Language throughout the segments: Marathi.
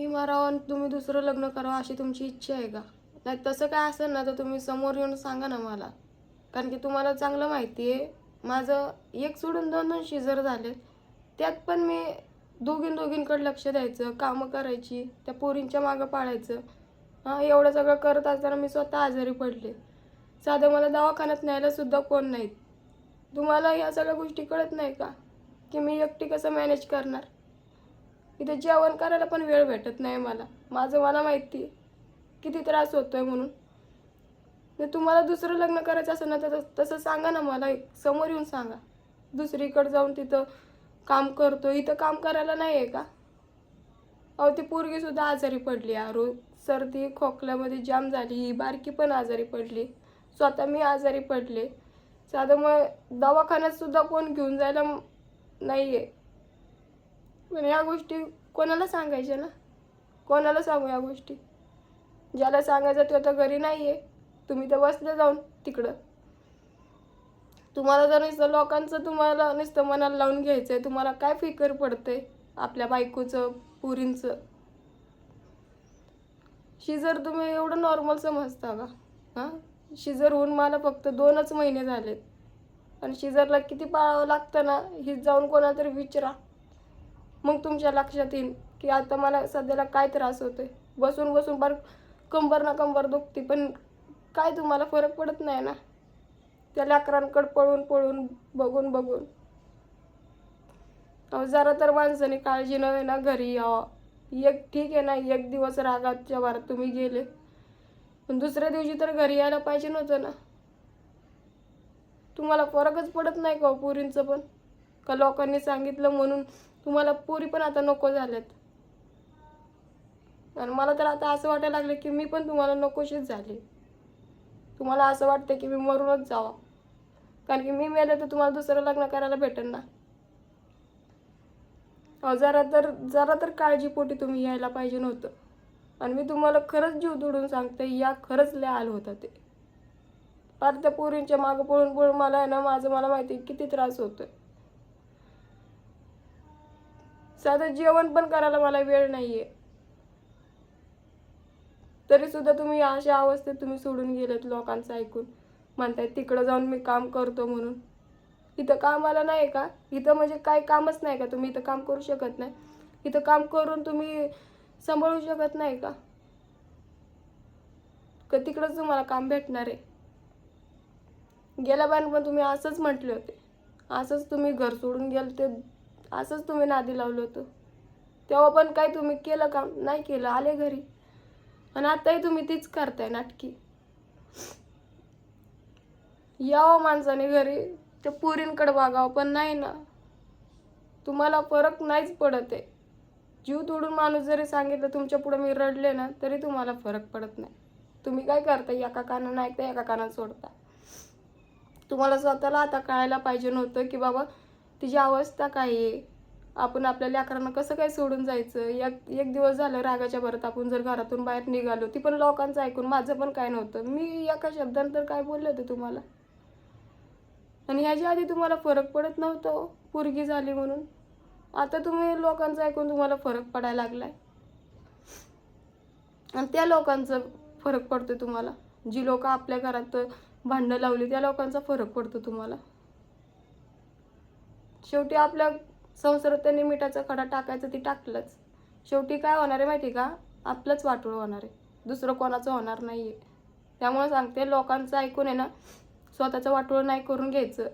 ही मारावं आणि तुम्ही दुसरं लग्न करावं अशी तुमची इच्छा आहे का? नाही तसं काय असेल ना तर तुम्ही समोर येऊन सांगा ना मला. कारण की तुम्हाला चांगलं माहिती आहे. माझं एक सोडून दोन दोन शिजर झाले त्यात पण मी दोघीं दोघींकडे लक्ष द्यायचं कामं करायची त्या पोरींच्या मागं पाळायचं. हां एवढं सगळं करत असताना मी स्वतः आजारी पडले. साधं मला दवाखान्यात न्यायलासुद्धा कोण नाहीत. तुम्हाला या सगळ्या गोष्टी कळत नाही का? की मी एकटी कसं मॅनेज करणार? इथे जेवण करायला पण वेळ भेटत नाही मला. माझं मला माहिती आहे. किती त्रास होतो आहे म्हणून. जर तुम्हाला दुसरं लग्न करायचं असेल ना तर तसं सांगा ना मला एक. समोर येऊन सांगा. दुसरीकडे जाऊन तिथं काम करतो इथं काम करायला नाही आहे का? अहो ती पोरगीसुद्धा आजारी पडली आरो सर्दी खोकल्यामध्ये जाम झाली. ही बारकी पण आजारी पडली. स्वतः मी आजारी पडले. साधं मग दवाखान्यातसुद्धा कोण घेऊन जायला नाही आहे पण या गोष्टी कोणाला सांगायच्या ना? कोणाला सांगू या गोष्टी? ज्याला सांगायचं ते आता घरी नाही आहे तुम्ही तर बसले जाऊन तिकडं. तुम्हाला जर नुसतं लोकांचं तुम्हाला नुसतं मनाला लावून घ्यायचं आहे तुम्हाला काय फिकर पडते आपल्या बायकोचं पुरींचं? शिजर तुम्ही एवढं नॉर्मल समजता का? हां? शिजर होऊन मला फक्त दोनच महिने झालेत. आणि शिजरला किती पाळावं लागतं ना हे जाऊन कोणाला तरी विचारा. मग तुमच्या लक्षात येईल की आता मला सध्याला काय त्रास होतोय. बसून बसून बार कंबर ना कंबर दुखते पण काय तुम्हाला फरक पडत नाही ना? त्या लेकरांकडे पळून पळून बघून बघून. अहो जरा तर माणसाने काळजी नव्हे ना घरी यावं एक ठीक आहे ना एक दिवस रागाच्या वारात तुम्ही गेले. पण दुसऱ्या दिवशी तर घरी यायला पाहिजे नव्हतं ना. तुम्हाला फरकच पडत नाही का हो पुरींचं पण? का लोकांनी सांगितलं म्हणून तुम्हाला पोरी पण आता नको झाल्यात आणि मला तर आता असं वाटायला लागलं की मी पण तुम्हाला नकोशीच झाले. तुम्हाला असं वाटतं की मी मरूनच जावा. कारण की मी मेले तर तुम्हाला दुसरं लग्न करायला भेटेल ना. अहो, जरा तर जरा तर काळजीपोटी तुम्ही यायला पाहिजे नव्हतं. आणि मी तुम्हाला खरंच जीव तोडून सांगते या खरंच लय आलं होता ते. फार त्या पोरींच्या मागं पळून पळून मला आहे ना माझं मला माहिती आहे किती त्रास होतोय. साधं जेवण पण करायला मला वेळ नाहीये. तरी सुद्धा तुम्ही अशा अवस्थेत तुम्ही सोडून गेलेत लोकांचं ऐकून. म्हणताय तिकडं जाऊन मी काम करतो म्हणून. इथं कामाला नाही का? इथं म्हणजे काय कामच नाही का? तुम्ही इथं काम करू शकत नाही. इथं काम करून तुम्ही सांभाळू शकत नाही का? का तिकडंच तुम्हाला काम भेटणार आहे? गेल्या बाहेर पण तुम्ही असंच म्हटले होते. असंच तुम्ही घर सोडून गेल ते असंच तुम्ही नादी लावलं होतं. तेव्हा पण काय तुम्ही केलं काम नाही केलं. आले घरी. आणि आताही तुम्ही तीच करताय नाटकी. यावं माणसाने घरी. त्या पुरींकडे वागावं. पण नाही ना. तुम्हाला फरक नाहीच पडत आहे. जीव तोडून माणूस जरी सांगितलं तुमच्यापुढे मी रडले ना तरी तुम्हाला फरक पडत नाही. तुम्ही काय करता एका कानानं ऐकता एका कानानं सोडता तुम्हाला स्वतःला आता कळायला पाहिजे नव्हतं की बाबा तिची अवस्था काय आहे? आपण आपल्या लेकरांना कसं काय सोडून जायचं? एक एक दिवस झालं रागाच्या भरात आपण जर घरातून बाहेर निघालो ती पण लोकांचं ऐकून माझं पण काय नव्हतं. मी एका शब्दानंतर काय बोलले होते तुम्हाला? आणि ह्याच्या आधी तुम्हाला फरक पडत नव्हतं पुरगी हो? पोरगी झाली म्हणून. आता तुम्ही लोकांचं ऐकून तुम्हाला फरक पडायला लागलाय. आणि त्या लोकांचं फरक पडतो तुम्हाला. जी लोक आपल्या घरात भांडणं लावली त्या लोकांचा फरक पडतो तुम्हाला. शेवटी आपल्या संसारात त्यांनी मिठाचा खडा टाकायचं ती टाकलंच. शेवटी काय होणार आहे माहिती का? आपलंच वाटोळ होणार आहे. दुसरं कोणाचं होणार नाही आहे त्यामुळे सांगते लोकांचं ऐकून आहे ना स्वतःचं वाटोळ नाही करून घ्यायचं.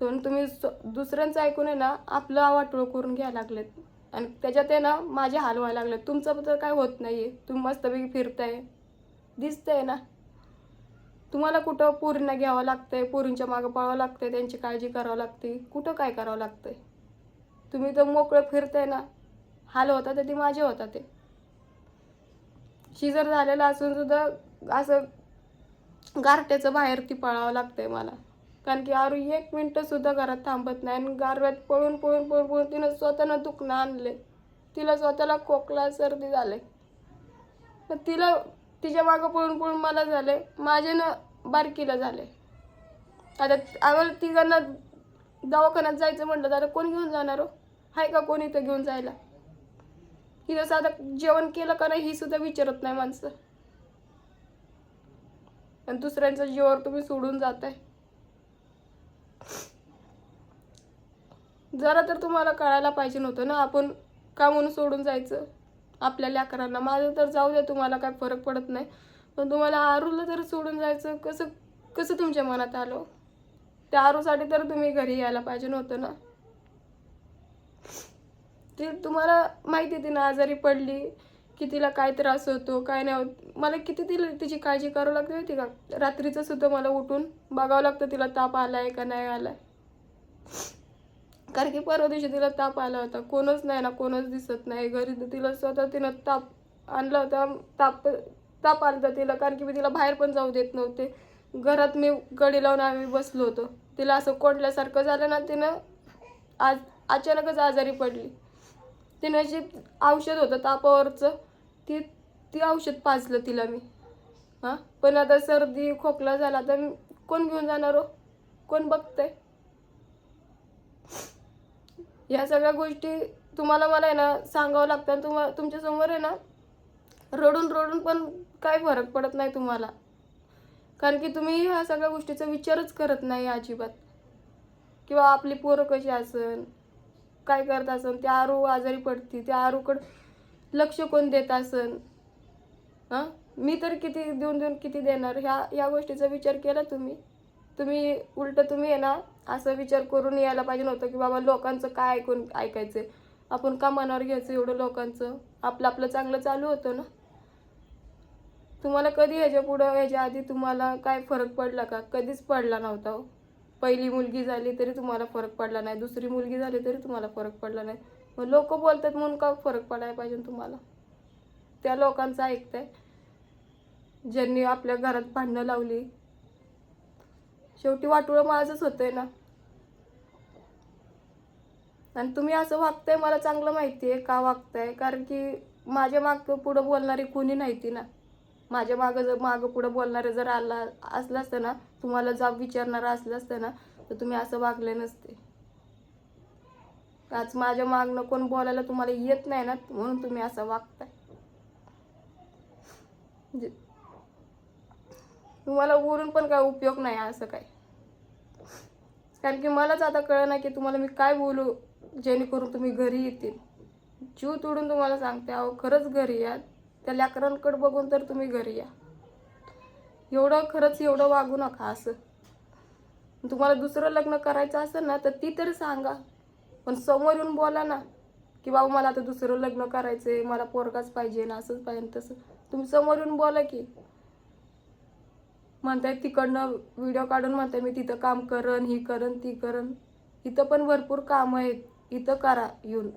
तर तुम्ही दुसऱ्यांचं ऐकून आहे ना आपलं वाटोळ करून घ्यायला लागलेत. आणि त्याच्यात आहे ना माझे हाल व्हायला लागले तुमचं तर काय होत नाही आहे तुम्ही मस्तपैकी फिरताय. दिसतंय ना. तुम्हाला कुठं पोरींना घ्यावं लागतंय पोरींच्या मागं पळावं लागतंय त्यांची काळजी करावं लागते. कुठं काय करावं लागतंय? तुम्ही तर मोकळं फिरताय ना. हाल होता तर ते माझे होता ते. शिजर झालेलं असून सुद्धा असं गारट्याचं बाहेर ती पळावं लागतंय मला. कारण की आरू एक मिनटं सुद्धा घरात थांबत नाही आणि गारव्यात पळून पळून पळून पळून तिनं स्वतःनं दुखणं आणले तिला स्वतःला खोकला सर्दी झाले मग तिला तिच्या मागं पळून पळून मला झाले माझे ना बारकीला झाले आता आम्हाला तिघांना दवाखान्यात जायचं म्हटलं तर कोण घेऊन जाणार हो? आहे का कोण इथं घेऊन जायला? तिथं साधं जेवण केलं का नाही ही सुद्धा विचारत नाही माणसं. आणि दुसऱ्यांच्या जीवावर तुम्ही सोडून जाताय. जरा तर तुम्हाला कळायला पाहिजे नव्हतं ना आपण का म्हणून सोडून जायचं? आपल्या लेकरांना. माझं तर जाऊ द्या तुम्हाला काय फरक पडत नाही. पण तुम्हाला आरूला तर सोडून जायचं कसं कसं तुमच्या मनात आलं हो? त्या आरूसाठी तर तुम्ही घरी यायला पाहिजे नव्हतं ना. ते तुम्हाला माहिती आहे तिनं आजारी पडली की तिला काय त्रास होतो काय नाही होत. मला किती तिला तिची काळजी करावं लागते माहिती का? रात्रीचं सुद्धा मला उठून बघावं लागतं तिला ताप आलाय का नाही आलाय. कारण की परवा दिवशी तिला ताप आला होता. कोणच नाही ना कोणच दिसत नाही. घरी तिला स्वतः तिनं ताप आणला होता. ताप ताप आला होता तिला. कारण की मी तिला बाहेर पण जाऊ देत नव्हते. घरात मी गडी लावून आम्ही बसलो होतो. तिला असं कोंडल्यासारखं झालं ना तिनं आज अचानकच आजारी पडली. तिनं जे औषध होतं तापावरचं ती ती औषध पाजलं तिला मी. हां? पण आता सर्दी खोकला झाला तर कोण घेऊन जाणार हो? कोण बघतंय? ह्या सगळ्या गोष्टी तुम्हाला मला आहे ना सांगावं लागतं आणि तुम्हाला तुमच्यासमोर आहे ना रडून रडून पण काय फरक पडत नाही तुम्हाला. कारण की तुम्ही ह्या सगळ्या गोष्टीचा विचारच करत नाही अजिबात. किंवा आपली पोरं कशी असन काय करत असन त्या आरू आजारी पडती त्या आरूकडं लक्ष कोण देत असन? हां? मी तर किती देऊन देऊन किती देणार? ह्या ह्या गोष्टीचा विचार केला तुम्ही? तुम्ही उलट तुम्ही आहे ना असं विचार करून यायला पाहिजे नव्हतं की बाबा लोकांचं काय ऐकून ऐकायचं आपण का मनावर घ्यायचं एवढं लोकांचं? आपलं आपलं चांगलं चालू होतं ना. तुम्हाला कधी ह्याच्या पुढं ह्याच्या आधी तुम्हाला काय फरक पडला का? कधीच पडला नव्हता हो. पहिली मुलगी झाली तरी तुम्हाला फरक पडला नाही. दुसरी मुलगी झाली तरी तुम्हाला फरक पडला नाही. मग लोक बोलतात म्हणून का फरक पडायला पाहिजे तुम्हाला? त्या लोकांचं ऐकताय. ज्यांनी आपल्या घरात भांडणं लावली शेवटी वाटोळं माझंच होतंय ना. आणि तुम्ही असं वागताय मला चांगलं माहिती आहे का वागताय? कारण की माझ्या माग पुढं बोलणारी कोणी नाहीती ना. माझ्या मागं जर मागं पुढं बोलणारे जर आला असलं असतं ना तुम्हाला जाब विचारणारं असलं असतं ना तर तुम्ही असं वागले नसते. आज माझ्या मागणं कोण बोलायला तुम्हाला येत नाही ना म्हणून तुम्ही असं वागताय. म्हणजे तुम्हाला बोलून पण काय उपयोग नाही असं काय? कारण की मलाच आता कळलं ना की तुम्हाला मी काय बोलू जेणेकरून तुम्ही घरी येतील. जीव तोडून तुम्हाला सांगते अहो खरंच घरी या. त्या लेकरांकडे बघून तर तुम्ही घरी या. एवढं खरंच एवढं वागू नका असं. तुम्हाला दुसरं लग्न करायचं असेल ना तर ती तर सांगा. पण समोर येऊन बोला ना की बाबा मला आता दुसरं लग्न करायचं आहे मला पोरगाच पाहिजे ना असंच पाहिजे तसं. तुम्ही समोर येऊन बोला की. म्हणताय तिकडनं व्हिडिओ काढून म्हणताय मी तिथं काम करन ही करन ती करन इथं पण भरपूर कामं आहेत. इथं करा येऊन.